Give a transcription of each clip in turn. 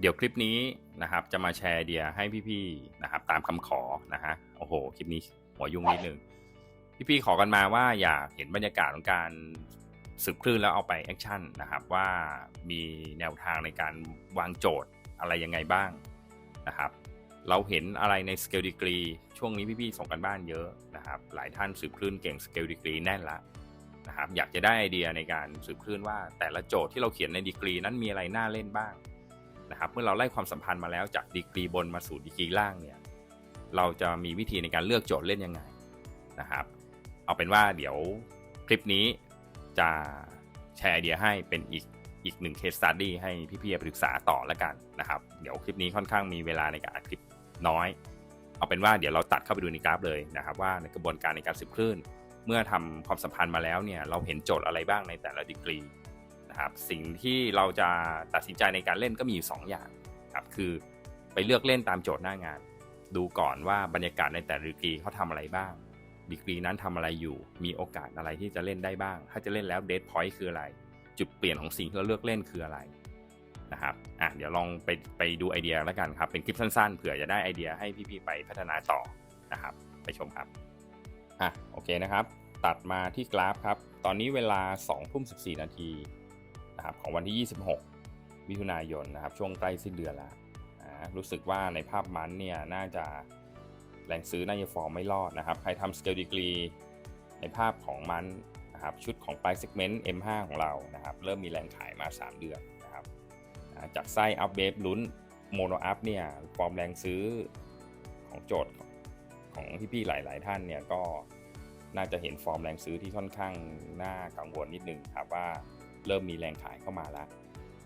เดี๋ยวคลิปนี้นะครับจะมาแชร์ไอเดียให้พี่ๆนะครับตามคำขอนะฮะโอ้โหคลิปนี้หัวยุ่งนิดนึงพี่ๆขอกันมาว่าอยากเห็นบรรยากาศของการสืบคลื่นแล้วเอาไปแอคชั่นนะครับว่ามีแนวทางในการวางโจทย์อะไรยังไงบ้างนะครับ เราเห็นอะไรในสเกลดีกรีช่วงนี้พี่ๆส่งกันบ้านเยอะนะครับ หลายท่านสืบคลื่นเก่งสเกลดีกรีแน่นละนะครับอยากจะได้ไอเดียในการสืบคลื่นว่าแต่ละโจทย์ที่เราเขียนในดีกรีนั้นมีอะไรน่าเล่นบ้าง นะครับ เมื่อเราไล่ความสัมพันธ์มาแล้วจากดีกรีบนมาสู่ดีกรีล่างเนี่ยเราจะมีวิธีในการเลือกโจทย์เล่นยังไงนะครับ เอาเป็นว่าเดี๋ยวคลิปนี้จะแชร์ไอเดียให้เป็นอีกอีกหนึ่งเคสสตัดดี้ให้พี่ๆปศึกษาต่อแล้วกันนะครับ เดี๋ยวคลิปนี้ค่อนข้างมีเวลาในการอัดคลิปน้อย เอาเป็นว่าเดี๋ยวเราตัดเข้าไปดูในกราฟเลยนะครับ ว่าในกระบวนการในการสืบคลื่น เมื่อทำความสัมพันธ์มาแล้วเนี่ยเราเห็นโจทย์อะไรบ้างในแต่ละดีกรี นะครับสิ่งที่เราจะตัดสินใจในการเล่นก็มีอยู่สองอย่างครับคือไปเลือกเล่นตามโจทย์หน้างาน ดูก่อนว่าบรรยากาศในแต่ละดีกรีเขาทำอะไรบ้าง ดีกรีนั้นทำอะไรอยู่ มีโอกาสอะไรที่จะเล่นได้บ้าง ถ้าจะเล่นแล้วเดทพอยต์คืออะไร จุดเปลี่ยนของสิ่งที่เราเลือกเล่นคืออะไรนะครับอะเดี๋ยวลองไปไปดูไอเดียแล้วกันครับ เป็นคลิปสั้นๆ เผื่อจะได้ไอเดียให้พี่ๆไปพัฒนาต่อนะครับ ไปชมครับอะโอเคนะครับ ตัดมาที่กราฟครับ ตอนนี้เวลา2ทุ่ม14 นาที นะครับของวันที่ 26 มิถุนายนนะครับช่วงใกล้สิ้นเดือนแล้วรู้สึกว่าในภาพมันเนี่ยน่าจะแรงซื้อน่าจะฟอร์มไม่รอดนะครับใครทำสเกลดีกรีในภาพของมันนะครับชุดของปลายเซกเมนต์ M5 ของเรานะครับเริ่มมีแรงขายมา 3 เดือนนะครับจากไส้อัพเวฟลุ้นโมโนอัพเนี่ยฟอร์มแรงซื้อของโจทย์ของพี่ๆหลาย ๆ ท่านเนี่ยก็น่าจะเห็นฟอร์มแรงซื้อที่ค่อนข้างน่ากังวลนิดนึงครับว่า เริ่มมีแรงขายเข้ามาแล้ว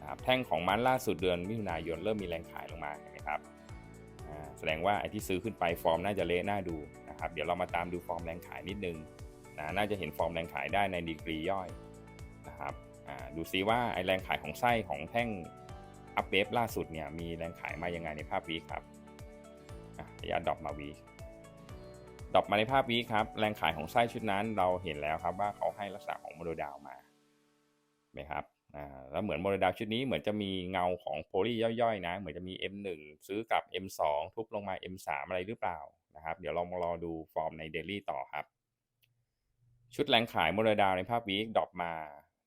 นะครับแท่งของมันล่าสุดเดือนมิถุนายนเริ่มมีแรงขายลงมาเห็นไหมครับแสดงว่าไอ้ที่ซื้อขึ้นไปฟอร์มน่าจะเละน่าดูนะครับเดี๋ยวเรามาตามดูฟอร์มแรงขายนิดนึงนะน่าจะเห็นฟอร์มแรงขายได้ในดีกรีย่อยนะครับดูซิว่าไอ้แรงขายของไส้ของแท่งอัพเวฟล่าสุดเนี่ยมีแรงขายมายังไงในภาพวีครับระยะดรอปมาวีดรอปมาในภาพวีครับแรงขายของไส้ชุดนั้นเราเห็นแล้วครับว่าเขาให้ลักษณะของโมโนดาวมา ไหมครับอ่าแล้วเหมือนโมโนดาวชุดนี้เหมือนจะมีเงาของโพลีย่อยๆนะ เหมือนจะมี M1 ซื้อกับ M2 ทุบลงมา M3 อะไรหรือเปล่านะครับ เดี๋ยวเรามารอดูฟอร์มในเดลี่ต่อครับ ชุดแรงขายโมโนดาวในภาพวีคดรอปมา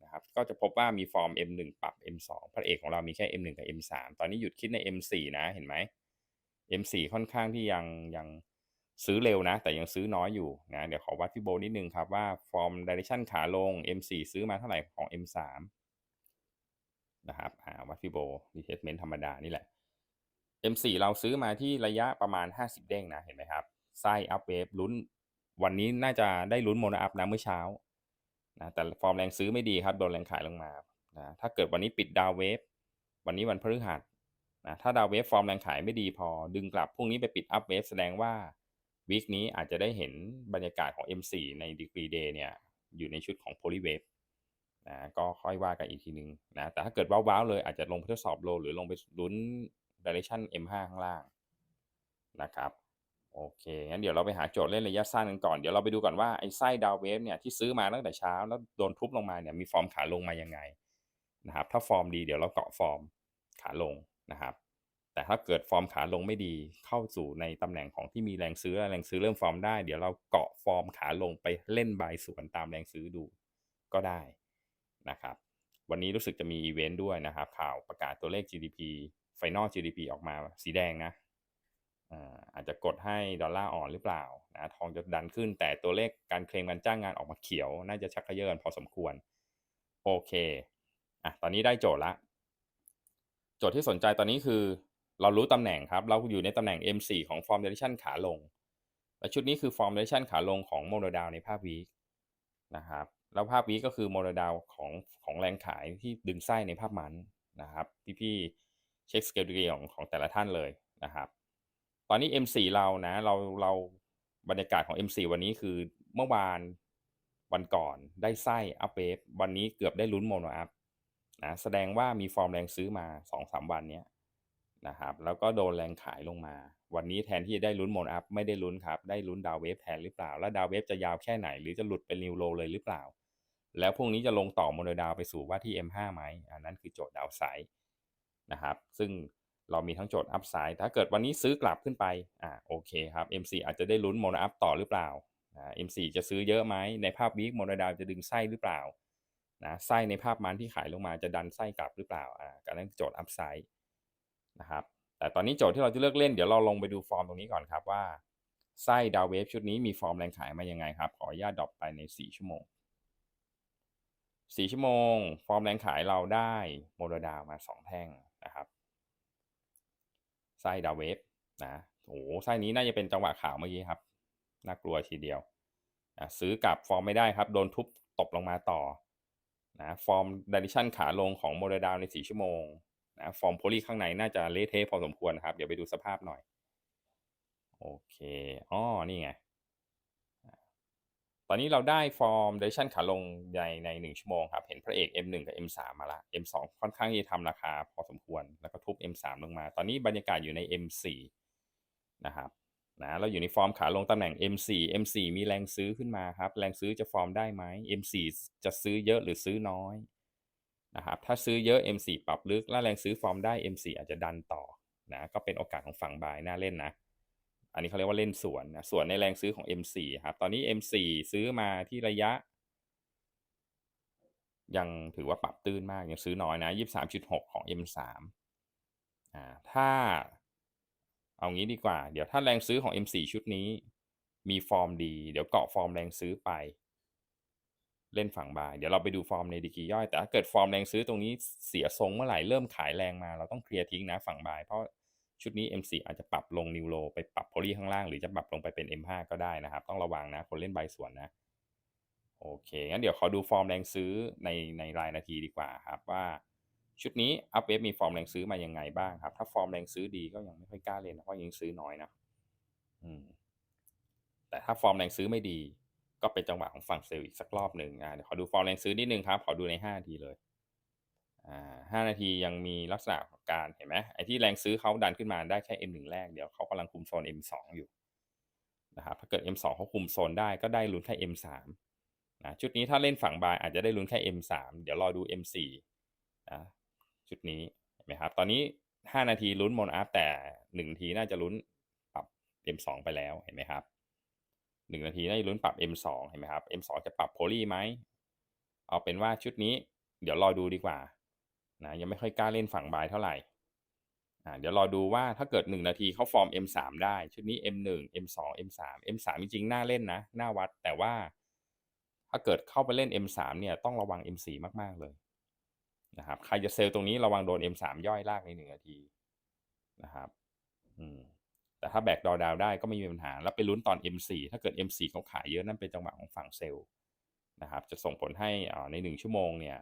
นะครับ ก็จะพบว่ามีฟอร์ม M1 ปรับ M2 พระเอกของเรามีแค่ M1 กับ M3 ตอนนี้หยุดคิดใน M4 นะเห็นไหม M4 ค่อนข้างที่ยังยัง ซื้อเร็วนะ แต่ยังซื้อน้อยอยู่นะเดี๋ยวขอวัดพี่โบนิดนึงครับว่าฟอร์มดิเรกชันขาลง M4 ซื้อมาเท่าไหร่ของ M3 นะครับวัดพี่โบรีเทสเมนต์ธรรมดานี่แหละ M4 เราซื้อมาที่ระยะประมาณ 50 เด้งนะ เห็นไหมครับ ไส้อัพเวฟลุ้น วันนี้น่าจะได้ลุ้นโมโนอัพนะเมื่อเช้านะแต่ฟอร์มแรงซื้อไม่ดีครับโดนแรงขายลงมานะถ้าเกิดวันนี้ปิดดาวเวฟวันนี้วันพฤหัสนะถ้าดาวเวฟฟอร์มแรงขายไม่ดีพอดึงกลับพรุ่งนี้ไปปิดอัพเวฟแสดงว่า วีคนี้อาจจะได้เห็นบรรยากาศของ M4 ในดีกรีเดย์เนี่ยอยู่ในชุดของโพลีเวฟนะก็ค่อยว่ากันอีกทีนึงนะแต่ถ้าเกิดว้าวๆเลยอาจจะลงไปทดสอบโล หรือลงไปลุ้น direction M5 ข้างล่างนะครับโอเคงั้นเดี๋ยวเราไปหาโจทย์เล่นระยะสั้นกันก่อน เดี๋ยวเราไปดูก่อนว่าไอ้ไส้ดาวเวฟเนี่ยที่ซื้อมาตั้งแต่เช้า แล้วโดนทุบลงมาเนี่ยมีฟอร์มขาลงมายังไงนะครับถ้าฟอร์มดีเดี๋ยวเราเกาะฟอร์มขาลงนะครับ แต่ถ้าเกิดฟอร์มขาลงไม่ดีเข้าสู่ในตำแหน่งของที่มีแรงซื้อแรงซื้อเริ่มฟอร์มได้ เดี๋ยวเราเกาะฟอร์มขาลงไปเล่นบายสวนตามแรงซื้อดูก็ได้นะครับวันนี้รู้สึกจะมีอีเวนต์ด้วยนะครับ ข่าวประกาศตัวเลข GDP Final GDP ออกมาสีแดงนะอาจจะกดให้ดอลลาร์อ่อนหรือเปล่านะทองจะดันขึ้นแต่ตัวเลขการเคลมการจ้างงานออกมาเขียว น่าจะชักกระเยินพอสมควร โอเคอะตอนนี้ได้โจทย์ละ โจทย์ที่สนใจตอนนี้คือ เรารู้ตำแหน่งครับ เราอยู่ในตำแหน่ง M4 ของ Form Direction ขาลง และชุดนี้คือ Form Direction ขาลงของโมโนดาวในภาพวีคนะครับ แล้วภาพวีคก็คือโมโนดาวของของแรงขายที่ดึงไส้ในภาพมันนะครับ พี่ๆเช็คสเกลดีของของแต่ละท่านเลยนะครับ ตอนนี้ M4 เรานะเราเราบรรยากาศของ M4 วันนี้คือเมื่อวานวันก่อนได้ไส้อัพเวฟวันนี้เกือบได้ลุ้นโมโนอัพนะแสดงว่ามีฟอร์มแรงซื้อมา 2-3 วันเนี้ย นะครับแล้วก็โดนแรงขายลงมา วันนี้แทนที่จะได้ลุ้นโมนอัพไม่ได้ลุ้นครับ ได้ลุ้นดาวเวฟแทนหรือเปล่า แล้วดาวเวฟจะยาวแค่ไหน หรือจะหลุดเป็นนิวโลเลยหรือเปล่า แล้วพรุ่งนี้จะลงต่อโมโนดาวไปสู่ว่าที่ M5 ไหมอันนั้นคือโจทย์ดาวไซด์นะครับ ซึ่งเรามีทั้งโจทย์อัพไซด์ถ้าเกิดวันนี้ซื้อกลับขึ้นไปอ่าโอเคครับ M4 อาจจะได้ลุ้นโมโนอัพต่อหรือเปล่าอ่า M4 จะซื้อเยอะไหมในภาพวีคโมโนดาวจะดึงไส้หรือเปล่านะไส้ในภาพมันที่ขายลงมาจะดันไส้กลับหรือเปล่าอ่าการนั้นโจทย์อัพไซด์ นะครับ แต่ตอนนี้โจทย์ที่เราจะเลือกเล่นเดี๋ยวเราลงไปดูฟอร์มตรงนี้ก่อนครับว่าไส้ดาวเวฟชุดนี้มีฟอร์มแรงขายมายังไงครับ ขออนุญาตดรอปไปใน 4 ชั่วโมง 4 ชั่วโมง ฟอร์มแรงขายเราได้โมโนดาวมา 2 แท่งนะครับไส้ดาวเวฟนะโอ้ไส้นี้น่าจะเป็นจังหวะขาวเมื่อกี้ครับ น่ากลัวทีเดียวนะซื้อกลับฟอร์มไม่ได้ครับ โดนทุบตบลงมาต่อนะฟอร์มดิเรชั่นขาลงของโมเดลดาวใน 4 ชั่วโมง นะฟอร์มโพลีข้างในน่าจะเละเทะพอสมควรครับ เดี๋ยวไปดูสภาพหน่อย โอเคอ๋อนี่ไง ตอนนี้เราได้ฟอร์มดิเรชั่นขาลงในในหนึ่งชั่วโมงครับ เห็นพระเอก M1 กับ M3 มาละ M2 ค่อนข้างที่จะทำราคาพอสมควร แล้วก็ทุบ M3 ลงมา ตอนนี้บรรยากาศอยู่ใน M4 นะครับนะเราอยู่ในฟอร์มขาลงตำแหน่ง M4 M4 มีแรงซื้อขึ้นมาครับ แรงซื้อจะฟอร์มได้ไหม M4 จะซื้อเยอะหรือซื้อน้อย นะครับถ้าซื้อเยอะ M4 ปรับลึกแล้วแรงซื้อฟอร์มได้ M4 อาจจะดันต่อนะก็เป็นโอกาสของฝั่งบายน่าเล่นนะ อันนี้เขาเรียกว่าเล่นสวนนะสวนในแรงซื้อของ M4 ครับตอนนี้ M4 ซื้อมาที่ระยะ ยังถือว่าปรับตื้นมากยังซื้อน้อยนะ23.6 ของ M3 อ่าถ้าเอางี้ดีกว่า เดี๋ยวถ้าแรงซื้อของ M4 ชุดนี้ มีฟอร์มดี เดี๋ยวเกาะฟอร์มแรงซื้อไป เล่นฝั่งบาย เดี๋ยวเราไปดูฟอร์มในดีกีย่อย แต่ถ้าเกิดฟอร์มแรงซื้อตรงนี้เสียทรงเมื่อไหร่ เริ่มขายแรงมา เราต้องเคลียร์ทิ้งนะฝั่งบาย เพราะชุดนี้ M4 อาจจะปรับลงนิวโลไปปรับโพลีข้างล่างหรือจะปรับลงไปเป็น M5 ก็ได้นะครับ ต้องระวังนะ คนเล่นใบสวนนะ โอเค งั้นเดี๋ยวขอดูฟอร์มแรงซื้อในในรายนาทีดีกว่าครับว่าชุดนี้อัพเวฟมีฟอร์มแรงซื้อมายังไงบ้างครับ ถ้าฟอร์มแรงซื้อดีก็ยังไม่ค่อยกล้าเล่นนะเพราะยังซื้อน้อยนะ อืมแต่ถ้าฟอร์มแรงซื้อไม่ดี ก็เป็นจังหวะของฝั่งเซลล์อีกสักรอบหนึ่งอ่าเดี๋ยวขอดูฟอร์มแรงซื้อนิดนึงครับ ขอดูใน 5 นาทีเลยอ่าห้านาทียังมีลักษณะของการเห็นไหมไอ้ที่แรงซื้อเขาดันขึ้นมาได้แค่ M1 แรกเดี๋ยวเขากำลังคุมโซน M2 อยู่นะครับถ้าเกิด M2 เขาคุมโซนได้ก็ได้ลุ้นแค่ M3 นะชุดนี้ถ้าเล่นฝั่งบายอาจจะได้ลุ้นแค่ M3 เดี๋ยวรอดู M4 นะชุดนี้เห็นไหมครับ ตอนนี้ 5 นาทีลุ้นโมนอัพแต่1นาทีน่าจะลุ้นปรับ M2 ไปแล้วเห็นไหมครับ 1นาทีน่าจะลุ้นปรับ M2 เห็นไหมครับ M2 จะปรับโพลีไหม เอาเป็นว่าชุดนี้ เดี๋ยวรอดูดีกว่านะยังไม่ค่อยกล้าเล่นฝั่งบายเท่าไหร่อ่าเดี๋ยวรอดูว่าถ้าเกิด 1 นาทีเขาฟอร์ม M3 ได้ชุดนี้ M1 M2 M3 M3 จริงๆน่าเล่นนะน่าวัดแต่ว่า ถ้าเกิดเข้าไปเล่น M3 เนี่ยต้องระวัง M4 มากๆเลยนะครับใครจะเซลล์ตรงนี้ระวังโดน M3 ย่อยลากใน 1 นาทีนะครับ อืม แต่ถ้าแบกดอดาวได้ก็ไม่มีปัญหา แล้วไปลุ้นตอน M4 ถ้าเกิด M4 เขาขายเยอะนั่นเป็นจังหวะของฝั่งเซลล์นะครับ จะส่งผลให้อ่าใน 1 ชั่วโมงเนี่ย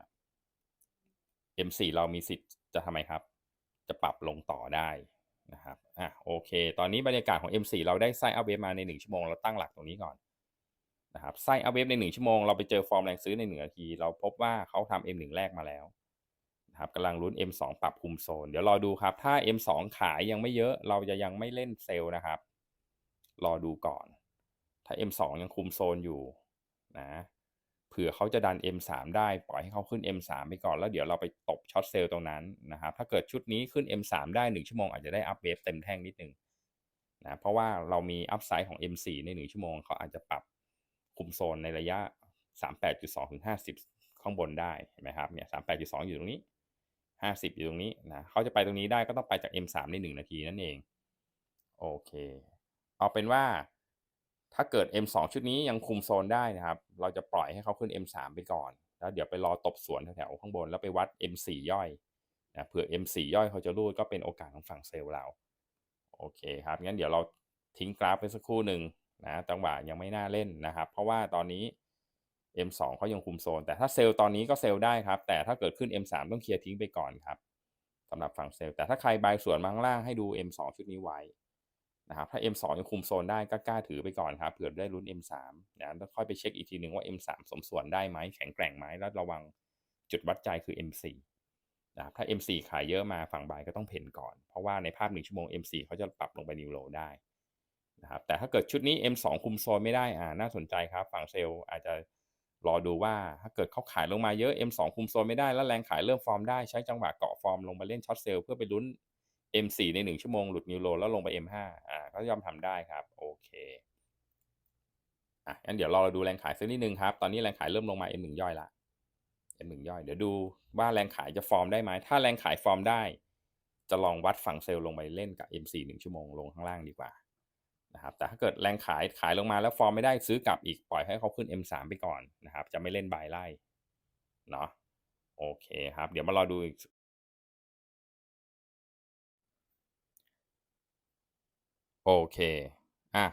M4 เรามีสิทธิ์จะทำไมครับ จะปรับลงต่อได้นะครับอะโอเค ตอนนี้บรรยากาศของ M4 เราได้ไส้อัพเวฟมาใน 1 ชั่วโมง เราตั้งหลักตรงนี้ก่อนนะครับไส้อัพเวฟใน 1 ชั่วโมง เราไปเจอฟอร์มแรงซื้อใน1นาที เราพบว่าเขาทำ M1 แรกมาแล้ว นะครับกำลังลุ้น M2 ปรับคุมโซน เดี๋ยวรอดูครับ ถ้า M2 ขายยังไม่เยอะ เราจะยังไม่เล่นเซลล์นะครับ รอดูก่อน ถ้า M2 ยังคุมโซนอยู่นะเผื่อเขาจะดัน M3 ได้ปล่อยให้เขาขึ้น M3 ไปก่อนแล้วเดี๋ยวเราไปตบช็อตเซลล์ตรงนั้นนะครับถ้าเกิดชุดนี้ขึ้น M3 ได้1ชั่วโมงอาจจะได้อัพเวฟเต็มแท่งนิดนึงนะเพราะว่าเรามีอัพไซด์ของ M4 ใน 1 ชั่วโมงเขาอาจจะปรับคุมโซนในระยะ 38.2ถึง50 ข้างบนได้เห็นไหมครับเนี่ย38.2 อยู่ตรงนี้ 50 อยู่ตรงนี้นะเขาจะไปตรงนี้ได้ก็ต้องไปจาก M3 ใน 1 นาทีนั่นเอง โอเค เอาเป็นว่าถ้าเกิด M2 ชุดนี้ยังคุมโซนได้นะครับ เราจะปล่อยให้เขาขึ้น M3 ไปก่อน แล้วเดี๋ยวไปรอตบสวนแถวๆข้างบน แล้วไปวัด M4 ย่อยนะเผื่อ M4 ย่อยเขาจะรูดก็เป็นโอกาสของฝั่งเซลล์เรา โอเคครับ งั้นเดี๋ยวเราทิ้งกราฟไปสักครู่หนึ่งนะจังหวะยังไม่น่าเล่นนะครับ เพราะว่าตอนนี้ M2 เขายังคุมโซน แต่ถ้าเซลล์ตอนนี้ก็เซลล์ได้ครับ แต่ถ้าเกิดขึ้น M3 ต้องเคลียร์ทิ้งไปก่อนครับสำหรับฝั่งเซลล์ แต่ถ้าใครบายส่วนมาข้างล่างให้ดู M2 ชุดนี้ไว้นะครับ ถ้า M2 ยังคุมโซนได้ก็กล้าถือไปก่อนครับเผื่อได้ลุ้น M3 นะแล้วค่อยไปเช็คอีกทีหนึ่งว่า M3 สมส่วนได้ไหมแข็งแกร่งไหมแล้วระวังจุดวัดใจคือ M4 นะครับถ้า M4 ขายเยอะมาฝั่งบายก็ต้องเพ่นก่อน เพราะว่าในภาพ1ชั่วโมง M4 เขาจะปรับลงไปนิวโลได้นะครับแต่ถ้าเกิดชุดนี้ M2 คุมโซนไม่ได้อ่าน่าสนใจครับฝั่งเซลล์อาจจะ รอดูว่าถ้าเกิดเขาขายลงมาเยอะ M2 คุมโซนไม่ได้แล้วแรงขายเริ่มฟอร์มได้ใช้จังหวะเกาะฟอร์มลงมาเล่นช็อตเซลล์เพื่อไปลุ้น M4 ใน 1 ชั่วโมงหลุดนิวโลแล้วลงไป M5 อ่าก็ย่อมทำได้ครับ โอเคอะงั้นเดี๋ยวเราดูแรงขายสักนิดนึงครับ ตอนนี้แรงขายเริ่มลงมา M1 ย่อยละ M1 ย่อย เดี๋ยวดูว่าแรงขายจะฟอร์มได้ไหมถ้าแรงขายฟอร์มได้ จะลองวัดฝั่งเซลล์ลงไปเล่นกับ M4 1 ชั่วโมงลงข้างล่างดีกว่า นะครับแต่ถ้าเกิดแรงขายขายลงมาแล้วฟอร์มไม่ได้ซื้อกลับอีกปล่อยให้เขาขึ้น M3 ไปก่อนนะครับ จะไม่เล่นบายไล่เนาะโอเคครับ เดี๋ยวมารอดูอีกโอเค อะ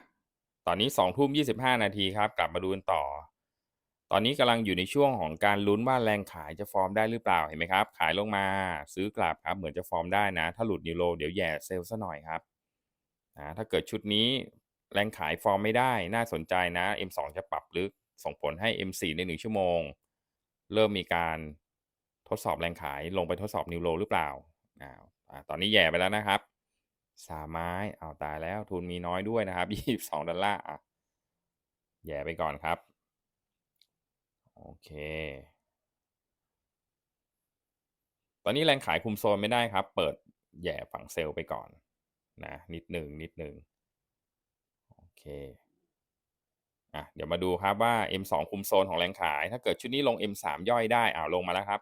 ตอนนี้2ทุ่ม25 นาทีครับ กลับมาดูกันต่อ ตอนนี้กำลังอยู่ในช่วงของการลุ้นว่าแรงขายจะฟอร์มได้หรือเปล่า เห็นไหมครับ ขายลงมาซื้อกลับครับ เหมือนจะฟอร์มได้นะ ถ้าหลุดนิวโรเดี๋ยวแย่เซลล์ซะหน่อยครับ นะถ้าเกิดชุดนี้แรงขายฟอร์มไม่ได้น่าสนใจนะ M2 จะปรับลึกส่งผลให้ M4 ใน 1 ชั่วโมง เริ่มมีการทดสอบแรงขายลงไปทดสอบนิวโรหรือเปล่าอ่าตอนนี้แย่ไปแล้วนะครับสามไม้เอาตายแล้วทุนมีน้อยด้วยนะครับยี่สิบสองดอลลาร์อะแย่ไปก่อนครับ โอเค ตอนนี้แรงขายคุมโซนไม่ได้ครับ เปิดแย่ฝั่งเซลล์ไปก่อน นะนิดหนึ่งนิดหนึ่งโอเคอะเดี๋ยวมาดูครับว่า M2 คุมโซนของแรงขาย ถ้าเกิดชุดนี้ลง M3 ย่อยได้อ่าลงมาแล้วครับ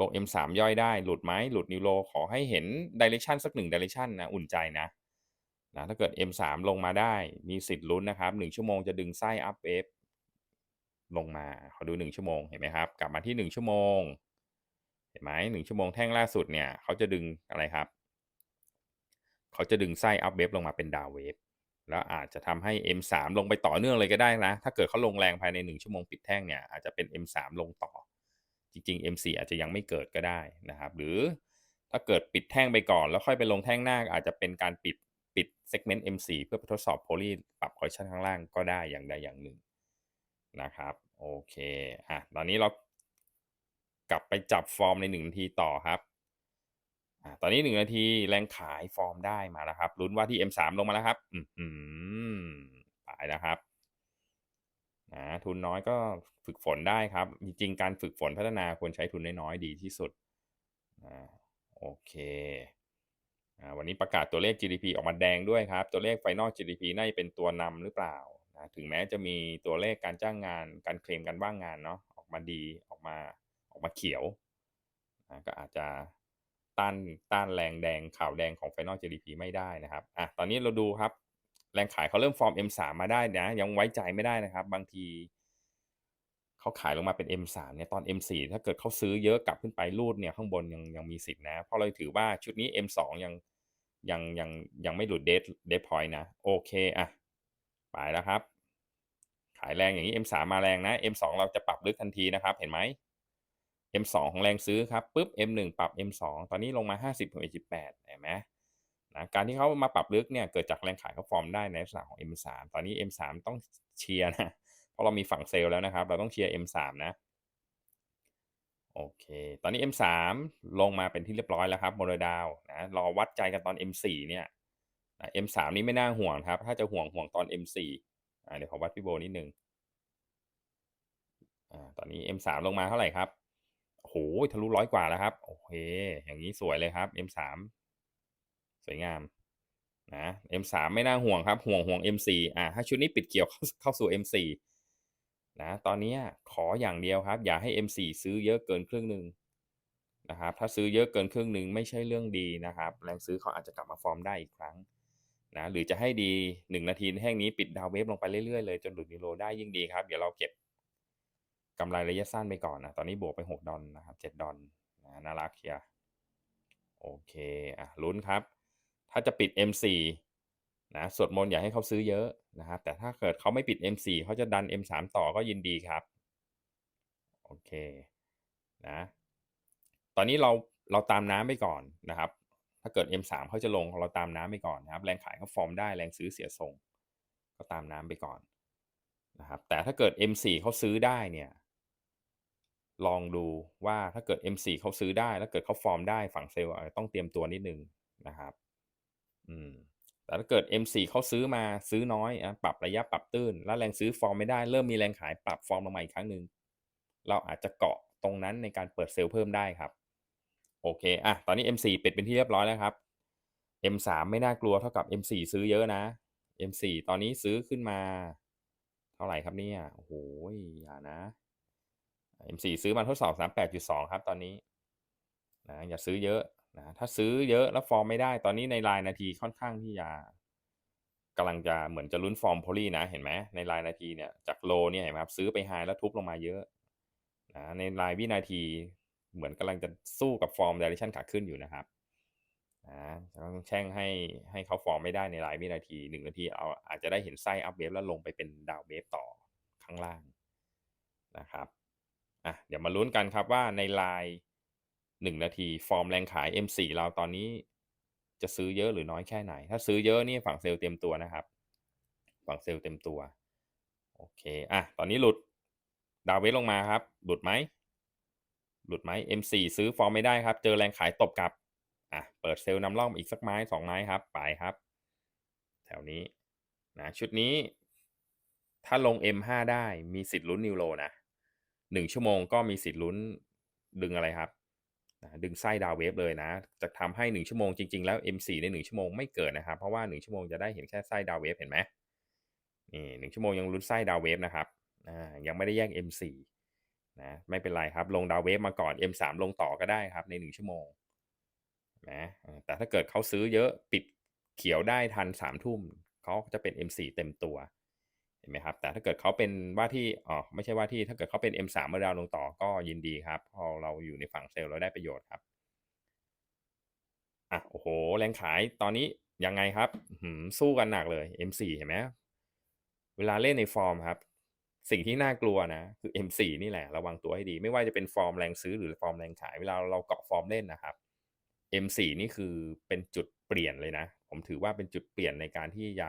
ลง M3 ย่อยได้ หลุดไหมหลุดนิวโรขอให้เห็นดิเรกชันสักหนึ่งดิเรกชันนะอุ่นใจนะนะถ้าเกิด M3 ลงมาได้มีสิทธิ์ลุ้นนะครับหนึ่งชั่วโมงจะดึงไส้อัพเวฟลงมาขอดูหนึ่งชั่วโมงเห็นไหมครับ กลับมาที่หนึ่งชั่วโมง เห็นไหมหนึ่งชั่วโมงแท่งล่าสุดเนี่ยเขาจะดึงอะไรครับ เขาจะดึงไส้อัพเวฟลงมาเป็นดาวเวฟแล้วอาจจะทำให้ M3 ลงไปต่อเนื่องเลยก็ได้นะ ถ้าเกิดเขาลงแรงภายใน 1 ชั่วโมงปิดแท่งเนี่ยอาจจะเป็น M3 ลงต่อ จริง ๆ M4 อาจจะยังไม่เกิดก็ได้นะครับ หรือถ้าเกิดปิดแท่งไปก่อน แล้วค่อยไปลงแท่งหน้าอาจจะเป็นการปิดปิดเซกเมนต์ M4 เพื่อไปทดสอบโพลีปรับคอร์ชันข้างล่างก็ได้อย่างใดอย่างหนึ่งนะครับ โอเค อะ ตอนนี้เรากลับไปจับฟอร์มใน1นาทีต่อครับ ตอนนี้1นาทีแรงขายฟอร์มได้มาแล้วครับลุ้นว่าที่ M3 ลงมาแล้วครับ อืมไปแล้วครับนะทุนน้อยก็ฝึกฝนได้ครับ จริงๆ การฝึกฝนพัฒนาควรใช้ทุนน้อยๆ ดีที่สุดนะโอเคนะวันนี้ประกาศตัวเลข GDP ออกมาแดงด้วยครับ ตัวเลข Final GDP น่าจะเป็นตัวนำหรือเปล่านะถึงแม้จะมีตัวเลขการจ้างงาน การเคลมการว่างงานเนาะออกมาดีออกมาออกมาเขียวนะก็อาจจะ ต้านต้านแรงแดงข่าวแดงของ Final GDP ไม่ได้นะครับอะตอนนี้เราดูครับ แรงขายเขาเริ่มฟอร์ม M3 มาได้นะยังไว้ใจไม่ได้นะครับ บางทีเขาขายลงมาเป็น M3 เนี่ยตอน M4 ถ้าเกิดเขาซื้อเยอะกลับขึ้นไปรูดเนี่ยข้างบนยังยังมีสิทธิ์นะ เพราะเราถือว่าชุดนี้ M2 ยังยังยังยังไม่หลุดเดทเดทพอยต์นะ โอเคอะไปแล้วครับ ขายแรงอย่างนี้ M3 มาแรงนะ M2 เราจะปรับลึกทันทีนะครับ เห็นไหม M2 ของแรงซื้อครับปุ๊บ M1 ปรับ M2 ตอนนี้ลงมา 50ถึง18เห็นไหมนะการที่เขามาปรับลึกเนี่ยเกิดจากแรงขายเขาฟอร์มได้ในลักษณะของ M3 ตอนนี้ M3 ต้องเชียร์นะเพราะเรามีฝั่งเซลล์แล้วนะครับ เราต้องเชียร์ M3 นะโอเค ตอนนี้ M3 ลงมาเป็นที่เรียบร้อยแล้วครับโมโนดาวนะรอวัดใจกันตอน M4 เนี่ยนะ M3 นี้ไม่น่าห่วงครับ ถ้าจะห่วงห่วงตอน M4 อ่าเดี๋ยวขอวัดพี่โบนิดนึงอ่าตอนนี้ M3 ลงมาเท่าไหร่ครับ โอ้โหทะลุร้อยกว่าแล้วครับ โอเค อย่างนี้สวยเลยครับ M3 สวยงามนะ M3 ไม่น่าห่วงครับ ห่วงห่วง M4 อ่าถ้าชุดนี้ปิดเกี่ยวเข้าเข้าสู่ M4 นะตอนนี้ขออย่างเดียวครับ อย่าให้ M4 ซื้อเยอะเกินครึ่งหนึ่งนะครับ ถ้าซื้อเยอะเกินครึ่งหนึ่งไม่ใช่เรื่องดีนะครับ แรงซื้อเขาอาจจะกลับมาฟอร์มได้อีกครั้งนะหรือจะให้ดี 1 นาทีแห่งนี้ปิดดาวเวฟลงไปเรื่อยๆเลยจนหลุดนิโรได้ยิ่งดีครับ เดี๋ยวเราเก็บ กำไรระยะสั้นไปก่อนนะตอนนี้บวกไป 6 ดอลนะครับ 7 ดอลนะน่ารักเชียโอเคอะลุ้นครับ ถ้าจะปิด M4 นะสวดมนต์อย่าให้เขาซื้อเยอะนะครับ แต่ถ้าเกิดเขาไม่ปิด M4 เขาจะดัน M3 ต่อก็ยินดีครับ โอเคนะตอนนี้เราเราตามน้ำไปก่อนนะครับ ถ้าเกิด M3 เขาจะลงเราตามน้ำไปก่อนนะครับ แรงขายเขาฟอร์มได้แรงซื้อเสียทรง ก็ตามน้ำไปก่อนนะครับแต่ถ้าเกิด M4 เขาซื้อได้เนี่ย ลองดูว่าถ้าเกิด M4 เขาซื้อได้ แล้วเกิดเขาฟอร์มได้ฝั่งเซลล์ต้องเตรียมตัวนิดนึงนะครับ อืม แต่ถ้าเกิด M4 เขาซื้อมาซื้อน้อยปรับระยะปรับตื้น แล้วแรงซื้อฟอร์มไม่ได้ เริ่มมีแรงขายปรับฟอร์มลงมาอีกครั้งหนึ่งเราอาจจะเกาะตรงนั้นในการเปิดเซลล์เพิ่มได้ครับ โอเค อะ ตอนนี้ M4 ปิดเป็นที่เรียบร้อยแล้วครับ M3 ไม่น่ากลัวเท่ากับ M4 ซื้อเยอะนะ M4 ตอนนี้ซื้อขึ้นมา เท่าไหร่ครับเนี่ย โอ้โหอย่านะ M4 ซื้อมาทดสอบ 38.2 ครับตอนนี้นะอย่าซื้อเยอะนะถ้าซื้อเยอะแล้วฟอร์มไม่ได้ ตอนนี้ในรายนาทีค่อนข้างที่จะกำลังจะเหมือนจะลุ้นฟอร์มโพลีนะเห็นไหมในรายนาทีเนี่ยจากโลเนี่ยเห็นไหมครับซื้อไปไฮแล้วทุบลงมาเยอะนะในรายวินาทีเหมือนกำลังจะสู้กับฟอร์มเดเรชั่นขาขึ้นอยู่นะครับนะต้องแช่งให้ให้เขาฟอร์มไม่ได้ในรายวินาทีหนึ่งนาทีเอาอาจจะได้เห็นไส้อัพเวฟแล้วลงไปเป็นดาวเวฟต่อข้างล่างนะครับ อะเดี๋ยวมาลุ้นกันครับว่าในรายหนึ่งนาทีฟอร์มแรงขาย M4 เราตอนนี้จะซื้อเยอะหรือน้อยแค่ไหน ถ้าซื้อเยอะนี่ฝั่งเซลล์เต็มตัวนะครับ ฝั่งเซลล์เต็มตัวโอเคอะตอนนี้หลุดดาวเวทลงมาครับ หลุดไหมหลุดไหม M4 ซื้อฟอร์มไม่ได้ครับ เจอแรงขายตบกลับอะเปิดเซลล์นำร่องอีกสักไม้สองไม้ครับไปครับ แถวนี้นะชุดนี้ ถ้าลง M5 ได้มีสิทธิ์ลุ้นนิวโรนะ หนึ่งชั่วโมงก็มีสิทธิ์ลุ้นดึงอะไรครับดึงไส้ดาวเวฟเลยนะ จะทำให้ 1 ชั่วโมงจริง ๆ แล้ว M4 ใน 1 ชั่วโมงไม่เกิดนะครับ เพราะว่า 1 ชั่วโมงจะได้เห็นแค่ไส้ดาวเวฟเห็นไหมนี่หนึ่งชั่วโมงยังลุ้นไส้ดาวเวฟนะครับยังไม่ได้แยก M4 นะไม่เป็นไรครับ ลงดาวเวฟมาก่อน M3 ลงต่อก็ได้ครับใน 1 ชั่วโมงนะแต่ถ้าเกิดเขาซื้อเยอะปิดเขียวได้ทัน3ทุ่มเขาจะเป็น M4 เต็มตัว เห็นไหมครับ แต่ถ้าเกิดเขาเป็นว่าที่อ๋อไม่ใช่ว่าที่ถ้าเกิดเขาเป็น M3 เมื่อดาวลงต่อก็ยินดีครับ พอเราอยู่ในฝั่งเซลล์เราได้ประโยชน์ครับอะโอ้โห แรงขายตอนนี้ยังไงครับสู้กันหนักเลย M4 เห็นไหมเวลาเล่นในฟอร์มครับ สิ่งที่น่ากลัวนะ คือ M4 นี่แหละ ระวังตัวให้ดี ไม่ว่าจะเป็นฟอร์มแรงซื้อหรือฟอร์มแรงขาย เวลาเราเกาะฟอร์มเล่นนะครับ M4 นี่คือเป็นจุดเปลี่ยนเลยนะ ผมถือว่าเป็นจุดเปลี่ยนในการที่จะ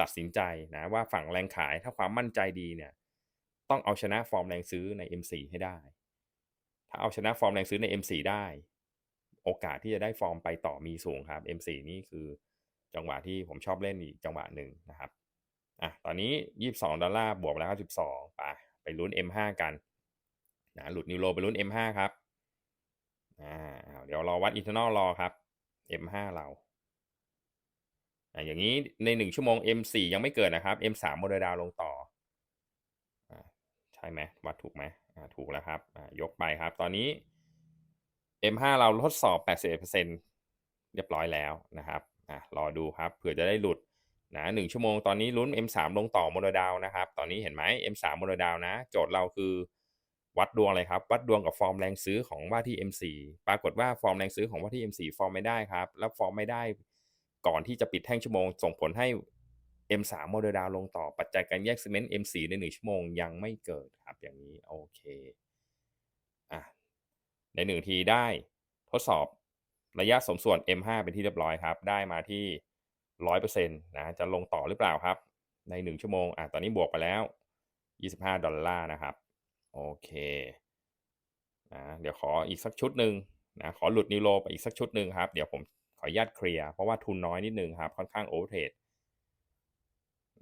ตัดสินใจนะว่าฝั่งแรงขายถ้าความมั่นใจดีเนี่ยต้องเอาชนะฟอร์มแรงซื้อใน M4 ให้ได้ ถ้าเอาชนะฟอร์มแรงซื้อใน M4 ได้ โอกาสที่จะได้ฟอร์มไปต่อมีสูงครับ M4 นี่คือจังหวะที่ผมชอบเล่นอีกจังหวะหนึ่งนะครับอะตอนนี้ 22 ดอลลาร์บวกแล้วครับ12ไปไปลุ้น M5 กันนะหลุดนิวโรไปลุ้น M5 ครับอ่าเดี๋ยวรอวัดอินเทอร์นอลรอครับ M5 เรา อย่างนี้ใน 1 ชั่วโมง M4 ยังไม่เกิดนะครับ M3 โมเดลดาวลงต่ออใช่ไหมวัดถูกไหมถูกแล้วครับยกไปครับ ตอนนี้ M5 เราทดสอบ 81%เรียบร้อยแล้วนะครับอะรอดูครับเผื่อจะได้หลุดนะหนึ่งชั่วโมงตอนนี้ลุ้น M3 ลงต่อโมโนดาวนะครับ ตอนนี้เห็นไหม M3 โมโนดาวนะ โจทย์เราคือวัดดวงอะไรครับ วัดดวงกับฟอร์มแรงซื้อของว่าที่ M4 ปรากฏว่าฟอร์มแรงซื้อของว่าที่ M4 ฟอร์มไม่ได้ครับ แล้วฟอร์มไม่ได้ ก่อนที่จะปิดแท่งชั่วโมง ส่งผลให้ M3 โมโนดาวลงต่อปัจจัยการแยกซีเมนต์ M4 ใน 1 ชั่วโมงยังไม่เกิดครับอย่างนี้โอเคอะในหนึ่งทีได้ทดสอบระยะสมส่วน M5 เป็นที่เรียบร้อยครับ ได้มาที่ร้อยเปอร์เซ็นต์นะจะลงต่อหรือเปล่าครับ ในหนึ่งชั่วโมงอะตอนนี้บวกไปแล้วยี่สิบห้าดอลลาร์นะครับโอเคนะเดี๋ยวขออีกสักชุดหนึ่งนะขอหลุดนิโรไปอีกสักชุดหนึ่งครับ เดี๋ยวผม ออนุญาตเคลียร์เพราะว่าทุนน้อยนิดนึงครับ ค่อนข้างโอเวอร์เทรด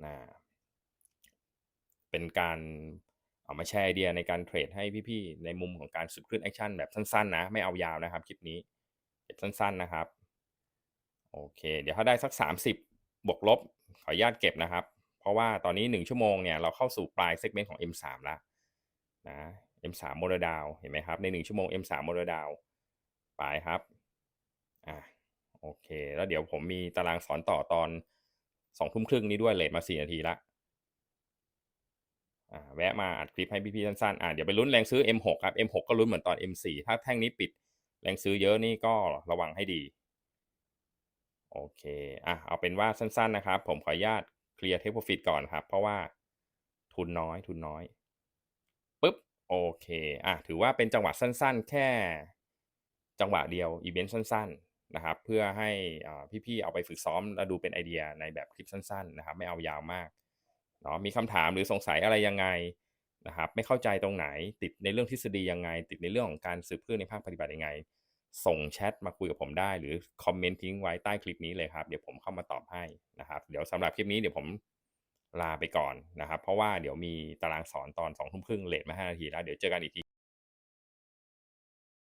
นะเป็นการเอามาแชร์ไอเดียในการเทรดให้พี่ๆ ในมุมของการสุดคลื่นแอคชั่นแบบสั้นๆนะ ไม่เอายาวนะครับคลิปนี้เก็บสั้นๆนะครับ โอเค เดี๋ยวถ้าได้สัก 30 บวกลบ ขออนุญาตเก็บนะครับ เพราะว่าตอนนี้ 1 ชั่วโมงเนี่ยเราเข้าสู่ปลายเซกเมนต์ของ M3 แล้วนะ M3 โมเดลดาวเห็นไหมครับ ใน 1 ชั่วโมง M3 โมเดลดาวไปครับ โอเค แล้วเดี๋ยวผมมีตารางสอนต่อตอน2ทุ่มครึ่งนี้ด้วยเลทมา4นาทีละแวะมาอัดคลิปให้พี่ๆสั้นๆอ่าเดี๋ยวไปลุ้นแรงซื้อ M6 ครับ M6 ก็ลุ้นเหมือนตอน M4 ถ้าแท่งนี้ปิดแรงซื้อเยอะนี่ก็ระวังให้ดี โอเคอะเอาเป็นว่าสั้นๆนะครับ ผมขออนุญาตเคลียร์เทคโปรฟิตก่อนครับ เพราะว่าทุนน้อยทุนน้อยปุ๊บโอเคอะถือว่าเป็นจังหวะสั้นๆ แค่ จังหวะเดียวอีเวนต์สั้น ๆ นะครับเพื่อให้พี่ๆเอาไปฝึกซ้อมแล้วดูเป็นไอเดียในแบบคลิปสั้นๆนะครับไม่เอายาวมากเนาะมีคำถามหรือสงสัยอะไรยังไงนะครับไม่เข้าใจตรงไหนติดในเรื่องทฤษฎียังไง ติดในเรื่องของการสืบเพื่อในภาคปฏิบัติยังไง ส่งแชทมาคุยกับผมได้ หรือคอมเมนต์ทิ้งไว้ใต้คลิปนี้เลยครับ เดี๋ยวผมเข้ามาตอบให้นะครับ เดี๋ยวสำหรับคลิปนี้เดี๋ยวผมลาไปก่อนนะครับ เพราะว่าเดี๋ยวมีตารางสอนตอนสองทุ่มครึ่งเลทมาห้านาทีแล้วเดี๋ยวเจอกันอีกที